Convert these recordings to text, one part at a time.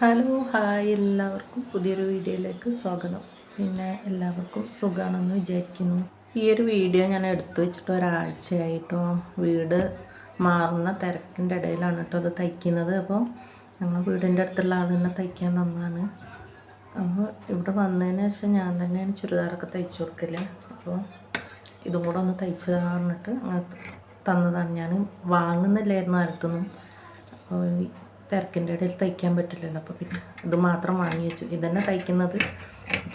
Hello hi എല്ലാവർക്കും പുതിയൊരു വീഡിയോയിലേക്ക് സ്വാഗതം. പിന്നെ എല്ലാവർക്കും സുഖമാണെന്ന് വിചാരിക്കുന്നു. ഈ ഒരു വീഡിയോ ഞാൻ എടുത്തു വെച്ചിട്ട് ഒരാഴ്ചയായിട്ടോ വീട് മാറുന്ന തിരക്കിന്റെ ഇടയിലാണ് കേട്ടോ അത് തയ്ക്കുന്നത്. അപ്പോൾ ഞങ്ങൾ വീടിന്റെ അടുത്തുള്ള ആൾ തന്നെ തയ്ക്കാൻ തന്നാണ് അപ്പോൾ ഇവിടെ വന്നതിന് ശേഷം ഞാൻ തന്നെയാണ് ചുരിദാറൊക്കെ തയ്ച്ചു കൊടുക്കൽ. അപ്പോൾ ഇതും കൂടെ ഒന്ന് തയ്ച്ചതാണ് പറഞ്ഞിട്ട് തന്നതാണ്. ഞാൻ വാങ്ങുന്നില്ലായിരുന്നു അടുത്തൊന്നും അപ്പോൾ തിരക്കിന്റെ ഇടയിൽ തയ്ക്കാൻ പറ്റില്ലല്ലോ. അപ്പോൾ പിന്നെ ഇത് മാത്രം വാങ്ങി വെച്ചു. ഇതന്നെ തയ്ക്കുന്നത്.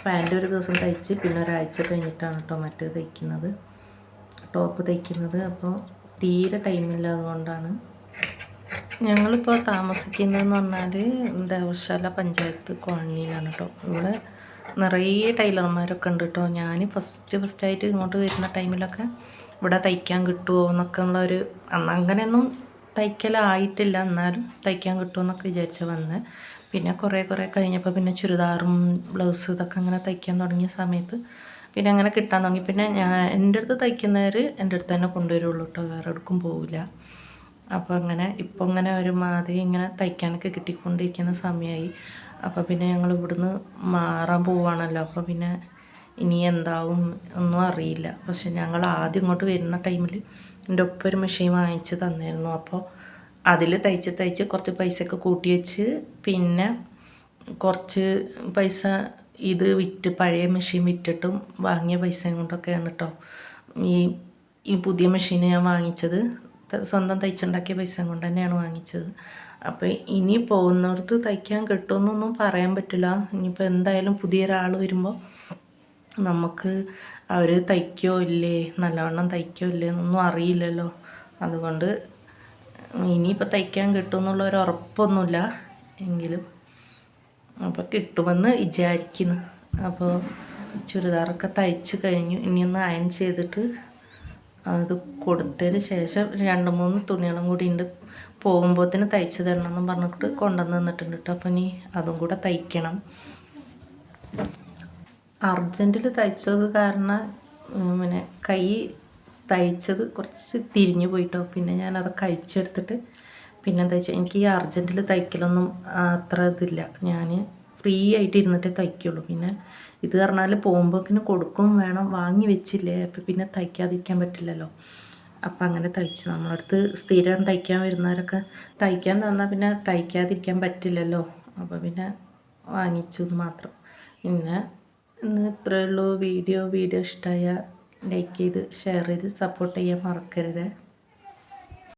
പാന്റ് ഒരു ദിവസം തയ്ച്ച് പിന്നെ ഒരാഴ്ച കഴിഞ്ഞിട്ടാണ് കേട്ടോ മറ്റേ തയ്ക്കുന്നത്. ടോപ്പ് തയ്ക്കുന്നത്. അപ്പോൾ തീരെ ടൈമില്ലാതുകൊണ്ടാണ് ഞങ്ങളിപ്പോൾ താമസിക്കുന്നതെന്ന് പറഞ്ഞാൽ ദേവശാല പഞ്ചായത്ത് കോളനിയിലാണ് കേട്ടോ ഇവിടെ നിറയെ ടൈലർമാരൊക്കെ ഉണ്ട് കേട്ടോ ഞാൻ ഫസ്റ്റ് ഫസ്റ്റായിട്ട് ഇങ്ങോട്ട് വരുന്ന ടൈമിലൊക്കെ ഇവിടെ തയ്ക്കാൻ കിട്ടുമോ എന്നൊക്കെ ഉള്ള ഒരു അന്ന് അങ്ങനെയൊന്നും തയ്ക്കലായിട്ടില്ല. എന്നാലും തയ്ക്കാൻ കിട്ടുമെന്നൊക്കെ വിചാരിച്ച് വന്ന്. പിന്നെ കുറേ കുറേ കഴിഞ്ഞപ്പോൾ പിന്നെ ചുരിദാറും ബ്ലൗസ് ഇതൊക്കെ അങ്ങനെ തയ്ക്കാൻ തുടങ്ങിയ സമയത്ത് പിന്നെ അങ്ങനെ കിട്ടാൻ തുടങ്ങി. പിന്നെ ഞാൻ എന്റെ അടുത്ത് തയ്ക്കുന്നവർ എന്റെ അടുത്ത് തന്നെ കൊണ്ടുവരുള്ളൂ കേട്ടോ. വേറെ എടുക്കും പോവില്ല. അപ്പോൾ അങ്ങനെ ഇപ്പോൾ ഇങ്ങനെ ഒരു മാതിരി ഇങ്ങനെ തയ്ക്കാനൊക്കെ കിട്ടിക്കൊണ്ടിരിക്കുന്ന സമയമായി. അപ്പോൾ പിന്നെ ഞങ്ങൾ ഇവിടുന്ന് മാറാൻ പോവുകയാണല്ലോ അപ്പോൾ പിന്നെ ഇനി എന്താവും ഒന്നും അറിയില്ല. പക്ഷെ ഞങ്ങൾ ആദ്യം ഇങ്ങോട്ട് വരുന്ന ടൈമിൽ എന്റെ ഒപ്പം ഒരു മെഷീൻ വാങ്ങിച്ച് തന്നിരുന്നു. അപ്പോൾ അതിൽ തയ്ച്ച് തയ്ച്ച് കുറച്ച് പൈസയൊക്കെ കൂട്ടി വെച്ച് പിന്നെ കുറച്ച് പൈസ ഇത് വിറ്റ് പഴയ മെഷീൻ വിറ്റിട്ടും വാങ്ങിയ പൈസയും കൊണ്ടൊക്കെയാണ് കേട്ടോ ഈ ഈ പുതിയ മെഷീൻ ഞാൻ വാങ്ങിച്ചത്. സ്വന്തം തയ്ച്ചുണ്ടാക്കിയ പൈസ കൊണ്ട് തന്നെയാണ് വാങ്ങിച്ചത്. അപ്പോൾ ഇനി പോകുന്നിടത്ത് തയ്ക്കാൻ കിട്ടുമെന്നൊന്നും പറയാൻ പറ്റില്ല. ഇനിയിപ്പോൾ എന്തായാലും പുതിയൊരാൾ വരുമ്പോൾ നമുക്ക് അവർ തയ്ക്കോ ഇല്ലേ? നല്ലവണ്ണം തയ്ക്കോ ഇല്ലേ എന്നൊന്നും അറിയില്ലല്ലോ. അതുകൊണ്ട് ഇനിയിപ്പോൾ തയ്ക്കാൻ കിട്ടുമെന്നുള്ള ഒരു ഉറപ്പൊന്നുമില്ല എങ്കിലും. അപ്പോൾ കിട്ടുമെന്ന് വിചാരിക്കുന്നു. അപ്പോൾ ചുരിദാറൊക്കെ തയ്ച്ച് കഴിഞ്ഞു. ഇനിയൊന്ന് അയൺ ചെയ്തിട്ട് അത് കൊടുത്തതിന് ശേഷം രണ്ട് മൂന്ന് തുണികളും കൂടി ഉണ്ട് പോകുമ്പോഴത്തേന് തയ്ച്ച് തരണമെന്ന് പറഞ്ഞിട്ട് കൊണ്ടുവന്ന് തന്നിട്ടുണ്ട് കേട്ടോ അപ്പോൾ ഇനി അതും കൂടെ തയ്ക്കണം. അർജന്റിൽ തയ്ച്ചത് കാരണം പിന്നെ കൈ തയ്ച്ചത് കുറച്ച് തിരിഞ്ഞു പോയിട്ടോ. പിന്നെ ഞാനതൊക്കെ കഴിച്ചെടുത്തിട്ട് പിന്നെ വെച്ചാൽ എനിക്ക് ഈ അർജന്റിൽ തയ്ക്കലൊന്നും അത്ര ഇതില്ല. ഞാൻ ഫ്രീ ആയിട്ട് ഇരുന്നിട്ടേ തയ്ക്കുള്ളൂ. പിന്നെ ഇത് പറഞ്ഞാൽ പോകുമ്പോക്കിന് കൊടുക്കും വേണം വാങ്ങി വെച്ചില്ലേ അപ്പം പിന്നെ തയ്ക്കാതിരിക്കാൻ പറ്റില്ലല്ലോ. അപ്പം അങ്ങനെ തയ്ച്ചു. നമ്മളടുത്ത് സ്ഥിരം തയ്ക്കാൻ വരുന്നവരൊക്കെ തയ്ക്കാൻ തന്നാൽ പിന്നെ തയ്ക്കാതിരിക്കാൻ പറ്റില്ലല്ലോ. അപ്പോൾ പിന്നെ വാങ്ങിച്ചു മാത്രം. പിന്നെ ഇന്ന് ഇത്രയേ ഉള്ളൂ. വീഡിയോ വീഡിയോ ഇഷ്ടമായ ലൈക്ക് ചെയ്ത് ഷെയർ ചെയ്ത് സപ്പോർട്ട് ചെയ്യാൻ മറക്കരുത്.